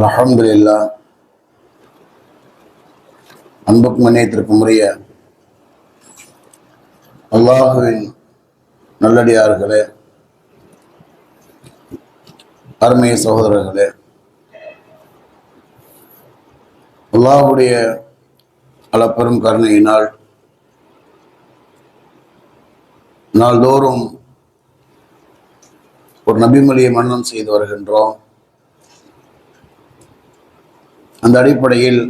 அல்ஹம்துலில்லா. அன்புக்கு மன்னியத்திற்கும் முறைய அல்லாஹுவின் நல்லடியார்களே அருமைய சகோதரர்களே அல்லாஹுடைய அளப்பெரும் கருணையினால் நாள்தோறும் ஒரு நபிமொழியை மன்னன் செய்து வருகின்றோம். அந்த அடிப்படையில்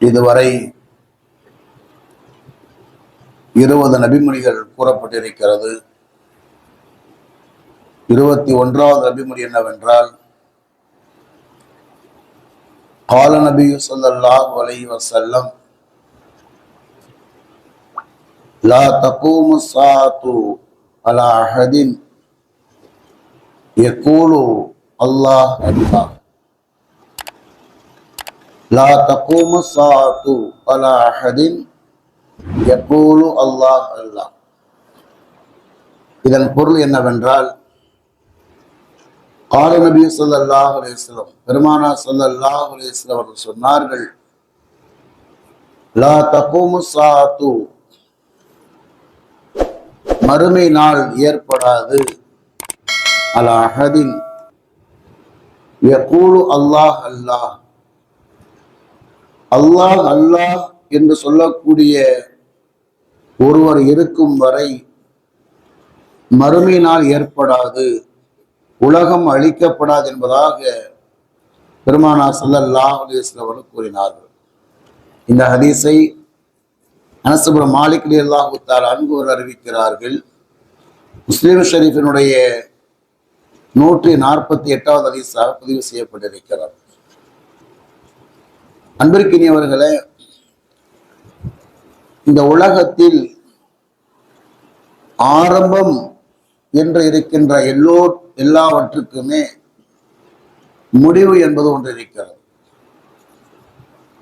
இதுவரை இருபது நபிமொழிகள் கூறப்பட்டிருக்கிறது. இருபத்தி ஒன்றாவது நபிமொழி என்னவென்றால் கால நபி ஸல்லல்லாஹு அலை வசல்லம் லா தகூமு சாத்து அலா அஹதின் யகூலு அல்லாஹ் அல்லாஹ் லா தகூமு சாத்து அலா அஹதின் யகூலு அல்லாஹ் அல்லாஹ் இதன் பொருள் என்னவென்றால் கால நபி ஸல்லல்லாஹு அலேஸ்லம் பெருமானா ஸல்லல்லாஹு அலேஸ்லம் அவர்கள் சொன்னார்கள் லா தகோமு சாத்து மறுமை நாள் ஏற்படாது. அலா அஹதின் யகூலு அல்லாஹ் அல்லாஹ் அல்லாஹ் அல்லாஹ் என்று சொல்லக்கூடிய ஒருவர் இருக்கும் வரை மறுமையினால் ஏற்படாது உலகம் அழிக்கப்படாது என்பதாக பெருமானார் சல்லல்லா அலைஹி அவர்கள் கூறினார்கள். இந்த ஹதீஸை அனசுபுரம் மாலிக் அலி அல்லாஹு அன்புவர் அறிவிக்கிறார்கள். முஸ்லீம் ஷெரீஃபினுடைய நூற்றி நாற்பத்தி எட்டாவது ஹதீஸாக பதிவு செய்யப்பட்டிருக்கிறார் அன்பிற்கினியவர்களே இந்த உலகத்தில் ஆரம்பம் என்று இருக்கின்ற எல்லோ எல்லாவற்றுக்குமே முடிவு என்பது ஒன்று இருக்கிறது.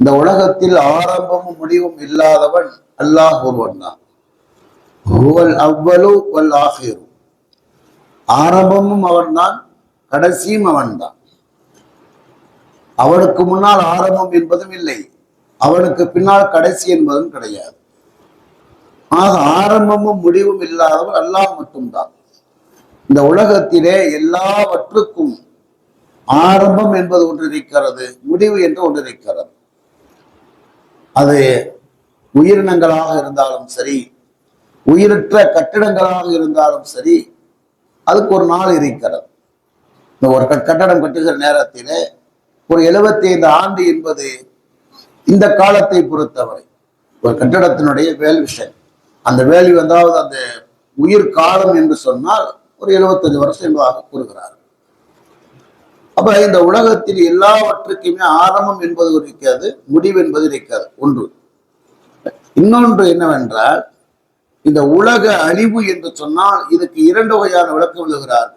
இந்த உலகத்தில் ஆரம்பமும் முடிவும் இல்லாதவன் அல்லாஹ் ஒருவன் தான். அவ்வளவு அவ்வளு ஆரம்பமும் அவன் ஆரம்பமும் அவன்தான் கடைசியும் அவன்தான். அவனுக்கு முன்னால் ஆரம்பம் என்பதும் இல்லை. அவனுக்கு பின்னால் கடைசி என்பதும் கிடையாது. ஆக ஆரம்பமும் முடிவும் இல்லாதவன் அல்லாஹ் மட்டும்தான். இந்த உலகத்திலே எல்லாவற்றுக்கும் ஆரம்பம் என்பது ஒன்று இருக்கிறது முடிவு என்று ஒன்று இருக்கிறது. அது உயிரினங்களாக இருந்தாலும் சரி உயிரற்ற கட்டிடங்களாக இருந்தாலும் சரி அதுக்கு ஒரு நாள் இருக்கிறது. இந்த ஒரு கட்டடம் கட்டுகிற நேரத்திலே ஒரு 75 ஆண்டு என்பது இந்த காலத்தை பொறுத்தவரை ஒரு கட்டடத்தினுடைய வேல்யூஷன் அந்த வேல்யூ வந்தாவது அந்த உயிர் காலம் என்று சொன்னால் ஒரு 75 வருஷம் என்பதாக கூறுகிறார். அப்ப இந்த உலகத்தில் எல்லாவற்றுக்குமே ஆரம்பம் என்பது இருக்கிறது முடிவு என்பது இருக்கிறது ஒன்று. இன்னொன்று என்னவென்றால் இந்த உலக அழிவு என்று சொன்னால் இதுக்கு இரண்டு வகையான விளக்கம் விழுகிறார்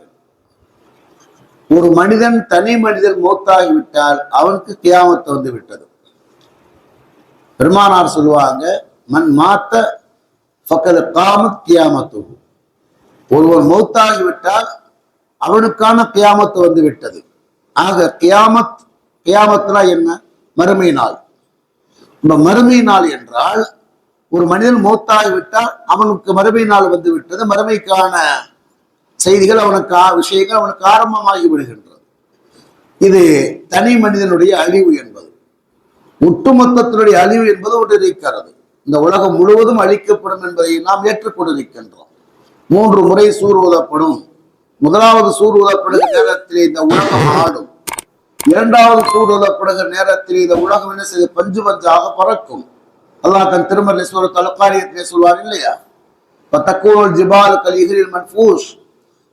ஒரு மனிதன் தனி மனிதன் மூத்தாகிவிட்டால் அவனுக்கு கியாமத்து வந்து விட்டது. பெருமானார் சொல்லுவாங்க மண் மாத்த காமத் கியாமத்து ஒருவர் மௌத்தாகிவிட்டால் அவனுக்கான கியாமத்து வந்து விட்டது. ஆக கியாமத் கியாமத்னா என்ன? மறுமை நாள். இந்த மறுமை நாள் என்றால் ஒரு மனிதன் மூத்தாகிவிட்டால் அவனுக்கு மறுமை நாள் வந்து விட்டது. மறுமைக்கான செய்திகள் அவனுக்கு விஷயங்கள் அவனுக்கு ஆரம்பமாகி விடுகின்றது. இது தனி மனிதனுடைய அழிவு என்பது. ஒட்டுமொத்தத்தினுடைய அழிவு என்பது ஒன்றிருக்கிறது இந்த உலகம் முழுவதும் அழிக்கப்படும் என்பதை நாம் ஏற்றுக்கொண்டிருக்கின்றோம். மூன்று முறை சூர் ஊதப்படும் முதலாவது சூர் ஊதப்படுகிற நேரத்தில் இந்த உலகம் ஆடும். இரண்டாவது சூர் ஊதப்படுகிற நேரத்தில் இந்த உலகம் என்ன செய்து பஞ்சு பஞ்சாக பறக்கும். அல்லாஹ் தன் திருமலை சொல்ற தலக்காரியத்திலே சொல்வார் இல்லையா? தக்கூல் ஜிபால் கலிகளில் மன்ஃபூஸ்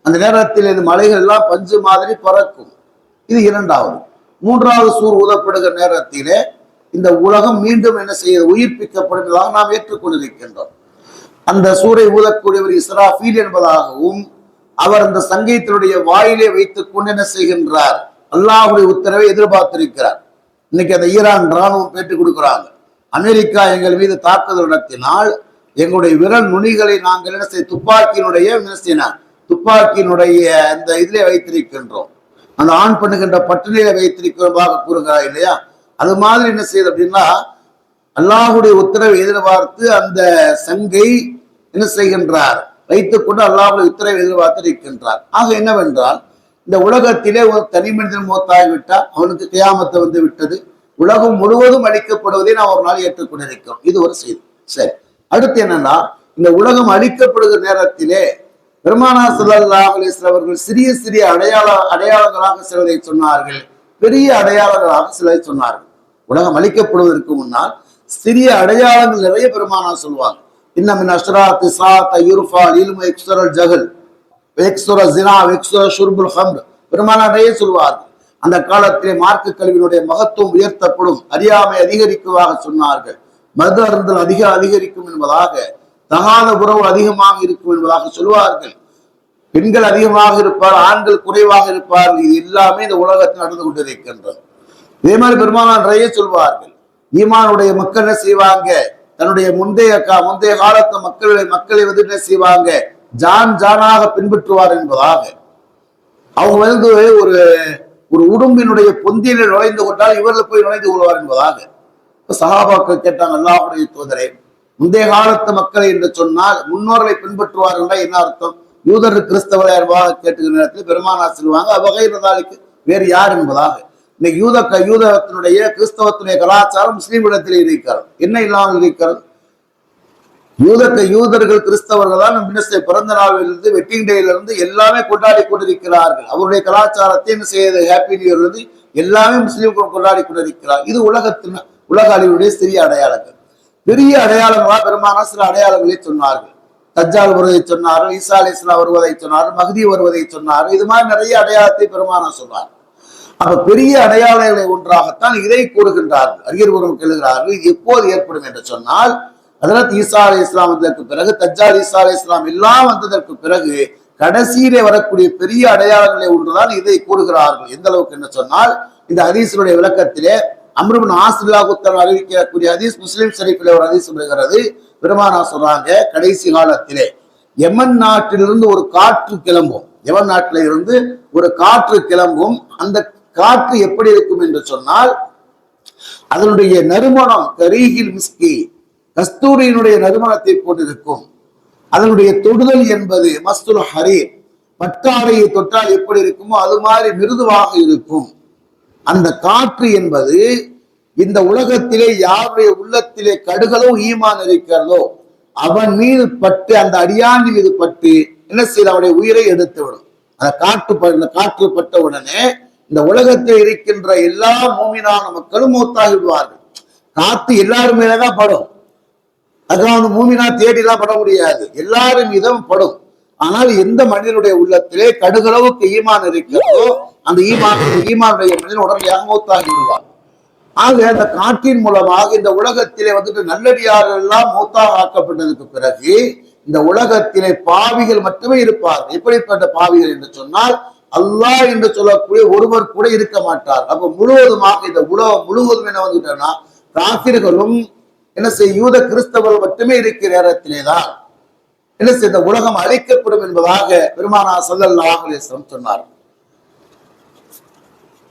அந்த நேரத்தில் இந்த மலைகள் எல்லாம் பஞ்சு மாதிரி பறக்கும். இது இரண்டாவது. மூன்றாவது சூர் ஊதப்படுகிற நேரத்திலே இந்த உலகம் மீண்டும் என்ன செய்ய உயிர்ப்பிக்கப்படுவதாக நாம் ஏற்றுக்கொண்டிருக்கின்றோம். அந்த சூரை ஊதக்கூடியவர் இஸ்ராஃபீல் என்பதாகவும் அவர் அந்த சங்கீதத்தினுடைய வாயிலே வைத்துக் கொண்டு என்ன செய்கின்றார்? அல்லாஹுடைய உத்தரவை எதிர்பார்த்திருக்கிறார். இன்னைக்கு அந்த ஈரான் ராணுவம் பேட்டி கொடுக்குறாங்க. அமெரிக்கா எங்கள் மீது தாக்குதல் நடத்தினால் எங்களுடைய விரல் நுனிகளை நாங்கள் என்ன செய்ய துப்பாக்கியினுடைய என்ன துப்பாக்கியினுடைய அந்த இதிலே வைத்திருக்கின்றோம். அந்த ஆண் பண்ணுகின்ற பட்டினியில வைத்திருக்கிறதாக கூறுகிறார் இல்லையா? அது மாதிரி என்ன செய்யுது அப்படின்னா அல்லாஹுடைய உத்தரவை எதிர்பார்த்து அந்த சங்கை என்ன செய்கின்றார்? வைத்துக்கொண்டு அல்லாஹுடைய உத்தரவை எதிர்பார்த்து இருக்கின்றார் ஆக என்னவென்றால் இந்த உலகத்திலே ஒரு தனி மனிதன் மூத்தாகிவிட்டால் அவனுக்கு கியாமத்தை வந்து விட்டது. உலகம் முழுவதும் அழிக்கப்படுவதை நாம் ஒரு நாள் ஏற்றுக்கொண்டிருக்கிறோம். இது ஒரு செய்தி. சரி. அடுத்து என்னன்னா இந்த உலகம் அழிக்கப்படுகிற நேரத்திலே பெருமானா ஸல்லல்லாஹு அலைஹி அவர்கள் சிறிய சிறிய அடையாள அடையாளங்களாக சிலரை சொன்னார்கள். பெரிய அடையாளங்களாக சிலரை சொன்னார்கள். உலகம் அளிக்கப்படுவதற்கு முன்னால் சிறிய அடையாளங்கள் நிறைய பெருமானா சொல்லுவாங்க. இன்னமின் அஷ்ராத் திசா யுர்ஃபா இல்மு எக்ஸுரல் ஜஹல் எக்ஸுர ஜினா எக்ஸுர ஷுர்புல் ஹம்ர். பெருமானா நிறைய சொல்வார்கள். அந்த காலத்திலே மார்க்க கல்வியினுடைய மகத்துவம் உயர்த்தப்படும் அறியாமை அதிகரிக்குவாக சொன்னார்கள். மது அருந்தல் அதிக அதிகரிக்கும் என்பதாக தகாத உறவு அதிகமாக இருக்கும் என்பதாக சொல்வார்கள் பெண்கள் அதிகமாக இருப்பார் ஆண்கள் குறைவாக இருப்பார்கள் இது எல்லாமே இந்த உலகத்தில் நடந்து கொண்டிருக்கின்றது இதே மாதிரி பெருமானார் நிறைய சொல்வார்கள். ஈமானுடைய மக்கள் என்ன செய்வாங்க? தன்னுடைய முந்தைய கா முந்தைய காலத்து மக்களுடைய மக்களை வந்து என்ன செய்வாங்க? ஜான் ஜானாக பின்பற்றுவார் என்பதாக. அவங்க வந்து ஒரு ஒரு உடும்பினுடைய பொந்தியில நுழைந்து கொண்டால் இவர்கள் போய் நுழைந்து கொள்வார் என்பதாக. சகாபாக்கள் கேட்டாங்க அல்லாஹுடைய தூதரே முந்தைய காலத்து மக்களை என்று சொன்னால் முன்னோர்களை பின்பற்றுவார் என்றால் என்ன அர்த்தம்? யூதர் கிறிஸ்தவரை என்பதாக கேட்டுக்கிற நேரத்தில் பெருமானா சொல்லுவாங்க அவ்வகைதாலிக்கு வேறு யார் என்பதாக? இன்னைக்கு யூத க- யூதத்தினுடைய கிறிஸ்தவத்தினுடைய கலாச்சாரம் முஸ்லீம்களிடத்தில் இருக்கிறது. என்ன இல்லாமல் இருக்கிறது? யூதக்க யூதர்கள் கிறிஸ்தவர்கள் தான் மினிஸ்டர் பிறந்த நாளிலிருந்து வெட்டிங் டேல இருந்து எல்லாமே கொண்டாடி கொண்டிருக்கிறார்கள். அவருடைய கலாச்சாரத்தை என்ன செய்யுது ஹாப்பி நியூ இருந்து எல்லாமே முஸ்லீம்கள் கொண்டாடி கொண்டிருக்கிறார். இது உலகத்தின் உலக அழிவுடைய சிறிய அடையாளங்கள். பெரிய அடையாளங்களா பெருமானா சில அடையாளங்களை சொன்னார்கள். தஜ்ஜால் வருவதை சொன்னார்கள் ஈசா அலி இஸ்லாம் வருவதை சொன்னார்கள் மகதி வருவதை சொன்னார்கள். இது மாதிரி நிறைய அடையாளத்தை பெருமானா சொன்னார் அப்ப பெரிய அடையாளங்களை ஒன்றாகத்தான் இதை கூறுகின்றார்கள். அறிஞர்களும் கேளுகிறார்கள் இது எப்போது ஏற்படும் என்று சொன்னால் அதனால் ஈசா அலி இஸ்லாம் வந்ததற்கு பிறகு தஜ்ஜால் ஈசா அலி இஸ்லாம் எல்லாம் வந்ததற்கு பிறகு கடைசியிலே வரக்கூடிய பெரிய அடையாளங்களை ஒன்றுதான் இதை கூறுகிறார்கள். எந்த அளவுக்கு என்ன சொன்னால் இந்த ஹதீசனுடைய விளக்கத்திலே அம்ருபின் ஆசில்லா குத்தன் அறிவிக்கக்கூடிய ஹதீஸ் முஸ்லிம் ஷரீஃபில் ஒரு ஹதீஸ் வருகிறது பெருமானா சொல்றாங்க கடைசி காலத்திலே யமன் நாட்டிலிருந்து ஒரு காற்று கிளம்பும். யமன் நாட்டில இருந்து ஒரு காற்று கிளம்பும். அந்த காற்று எப்படி இருக்கும் என்று சொன்னால் அதனுடைய நறுமணம் கரீகில் மிஸ்கி கஸ்தூரியினுடைய நறுமணத்தை போட்டிருக்கும் அதனுடைய தொடுதல் என்பது மஸ்துல் ஹரீர் பட்டாடையை தொட்டால் எப்படி இருக்குமோ அது மாதிரி மிருதுவாக இருக்கும். அந்த காற்று என்பது இந்த உலகத்திலே யாருடைய உள்ளத்திலே கடுகளவு ஈமான் இருக்கிறதோ அவன் மீது பட்டு அந்த அடியாண்டி மீது பட்டு என்ன செய்ய அவனுடைய உயிரை எடுத்து விடும் அந்த காற்று இந்த காற்று பட்ட உடனே இந்த உலகத்தில் இருக்கின்ற எல்லா மூமினான மக்களும் மூத்தாகிடுவார்கள் காத்து எல்லாரும் மேலதான் படும். அதெல்லாம் வந்து மூமினா தேடிலாம் பட முடியாது. எல்லாரும் மீதும் படும். ஆனால் எந்த மனிதனுடைய உள்ளத்திலே கடுகளவுக்கு ஈமான் இருக்கிறதோ அந்த ஈமான் ஈமானுடைய மனிதன் உடனடியாக மூத்தாகி விடுவார் ஆக அந்த காற்றின் மூலமாக இந்த உலகத்திலே வந்துட்டு நல்லடியார்கள் எல்லாம் மூத்தாக ஆக்கப்பட்டதுக்கு பிறகு இந்த உலகத்திலே பாவிகள் மட்டுமே இருப்பார்கள். எப்படிப்பட்ட பாவிகள் என்று சொன்னால் அல்லாஹ் என்று சொல்லக்கூடிய ஒருவர் கூட இருக்க மாட்டார். அப்ப முழுவதுமாக இந்த உலகம் முழுவதும் என்ன வந்துட்டோம்னா காசிர்களும் என்ன செய்ய யூத கிறிஸ்தவர்கள் மட்டுமே இருக்கிற நேரத்திலே தான் என்ன செய்ய இந்த உலகம் அழைக்கப்படும் என்பதாக பெருமானா சல்லல்லாஹ் சொன்னார்கள் சொன்னார்.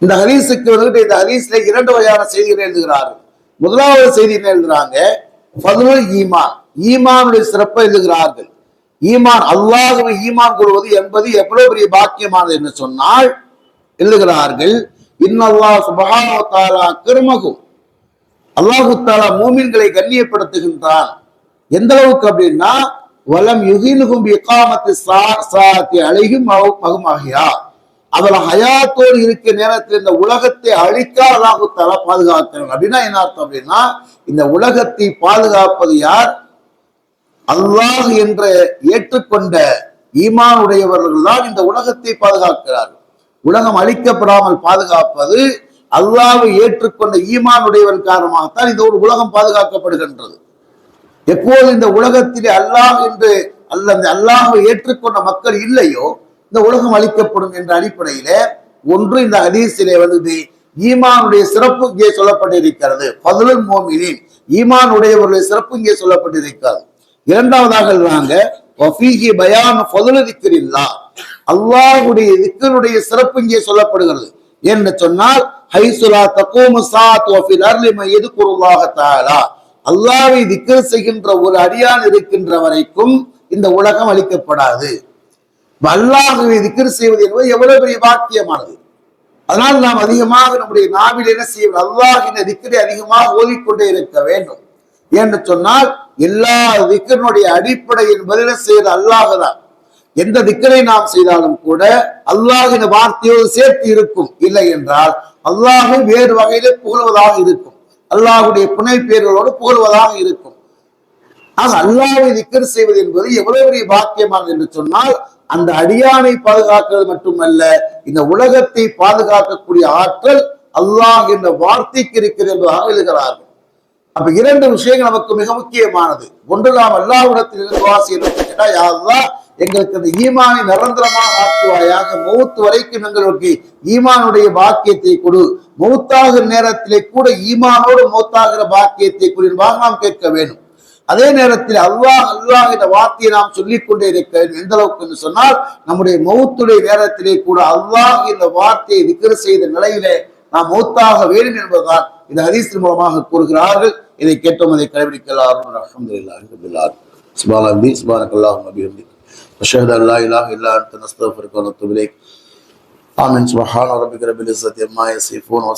இந்த ஹரீஸுக்கு வந்துட்டு இந்த ஹரீஸ்ல இரண்டு வகையான செய்திகளை எழுதுகிறார்கள். முதலாவது செய்தி என்ன எழுதுறாங்க? ஃபதுலுல் ஈமான். ஈமானுடைய சிறப்பை எழுதுகிறார்கள். ஈமான் அல்லாஹுவை ஈமான் கொள்வது என்பது எவ்வளவு பெரிய பாக்கியமானது என்று சொன்னால் எழுதுகிறார்கள் இன்னல்லாஹ் சுபஹானஹு தாலா தஆலா கிருமகும் அல்லாஹு தாலா மூமின்களை கண்ணியப்படுத்துகின்றான். எந்த அளவுக்கு அப்படின்னா வலம் யுகினுகும் இக்காமத்து சாத்தி அழகும் மகுமாகியா அதுல ஹயாத்தோடு இருக்கிற நேரத்தில் இந்த உலகத்தை அழிக்க அல்லாஹு தாலா பாதுகாக்கிறான் அப்படின்னா என்ன அர்த்தம் அப்படின்னா இந்த உலகத்தை பாதுகாப்பது யார்? அல்லாஹ் என்ற ஏற்றுக்கொண்ட ஈமான் உடையவர்கள் தான் இந்த உலகத்தை பாதுகாக்கிறார்கள். உலகம் அழிக்கப்படாமல் பாதுகாப்பது அல்லாவை ஏற்றுக்கொண்ட ஈமான் உடையவன் காரணமாகத்தான் இந்த ஒரு உலகம் பாதுகாக்கப்படுகின்றது. எப்போது இந்த உலகத்திலே அல்லாஹ் என்று அல்ல அந்த அல்லாஹை ஏற்றுக்கொண்ட மக்கள் இல்லையோ இந்த உலகம் அழிக்கப்படும் என்ற அடிப்படையில ஒன்று இந்த ஹதீஸிலே வந்து ஈமானுடைய சிறப்பு இங்கே சொல்லப்பட்டிருக்கிறது. பதிலுல் மோமினின் ஈமான் சிறப்பு இங்கே சொல்லப்பட்டிருக்கிறது. இரண்டாவதாக நாங்க வஃபீஹி பயான் ஃபதுலு திக்கிறில்லா அல்லாஹுடைய திக்கருடைய சிறப்பு இங்கே சொல்லப்படுகிறது. என்று சொன்னால் ஹைசுலா தக்கூமு சாத் வஃபில் அர்லி மையது குருல்லாஹ தஆலா. அல்லாஹ்வை செய்கின்ற ஒரு அடியான் இருக்கின்ற வரைக்கும் இந்த உலகம் அளிக்கப்படாது அல்லாஹுவை திக்கர் செய்வது என்பது எவ்வளவு பெரிய பாக்கியமானது. அதனால் நாம் அதிகமாக நம்முடைய நாவில் என்ன செய்ய அல்லாஹின் திக்கரை அதிகமாக ஓதிக்கொண்டே இருக்க வேண்டும். என்று சொன்னால் எல்லா திக்கனுடைய அடிப்படை என்பதில் செய்த அல்லாஹ் தான். எந்த திக்கரை நாம் செய்தாலும் கூட அல்லாஹின் வார்த்தையோடு சேர்த்து இருக்கும். இல்லை என்றால் அல்லாஹை வேறு வகையிலே புகழ்வதாக இருக்கும். அல்லாஹுடைய புனை பேர்களோடு புகழ்வதாக இருக்கும். ஆக அல்லாஹை திக்கர் செய்வது என்பது எவ்வளவு பெரிய பாக்கியமானது என்று சொன்னால் அந்த அடியானை பாதுகாக்கிறது மட்டுமல்ல இந்த உலகத்தை பாதுகாக்கக்கூடிய ஆற்றல் அல்லாஹ் என்ற வார்த்தைக்கு இருக்கிறது என்பதாக எழுகிறார்கள் அப்ப இரண்டு விஷயங்கள் நமக்கு மிக முக்கியமானது. ஒன்று நாம் அல்லாஹ்விடத்தில் இருந்து கேட்டா யாருதான் எங்களுக்கு அந்த ஈமானை நிரந்தரமாக ஆக்குவாயாக மௌத்து வரைக்கும் எங்களுக்கு ஈமானுடைய பாக்கியத்தை கொடு. மௌத்தாகிற நேரத்திலே கூட ஈமானோடு மௌத்தாகிற பாக்கியத்தை கொடு என்பதாக நாம் கேட்க வேண்டும். அதே நேரத்தில் அல்லாஹ் அல்லாஹ் என்ற வார்த்தையை நாம் சொல்லிக் கொண்டே எந்த அளவுக்கு என்று சொன்னால் நம்முடைய மௌத்துடைய நேரத்திலே கூட அல்லாஹ் என்ற வார்த்தையை திக்ர் செய்த நிலையிலே நாம் மௌத்தாக வேண்டும் என்பதுதான் இந்த ஹதீஸின் மூலமாக கூறுகிறார்கள். இதை கேட்டோம் அதை கடைபிடிக்கலாம். அஹமது ரப்பில் ஆலமீன். சுப்ஹான ரப்பி சுப்ஹானக்கல்லாஹும்ம பிஹம்திக் அஷ்ஹது அன் லா இலாஹா இல்லா அன்த நஸ்தக்ஃபிருக வ நத்துபு இலைக். ஆமீன். சுப்ஹான ரப்பிக ரப்பில் இஸ்ஸத்தி அம்மா யசிஃபூன். வ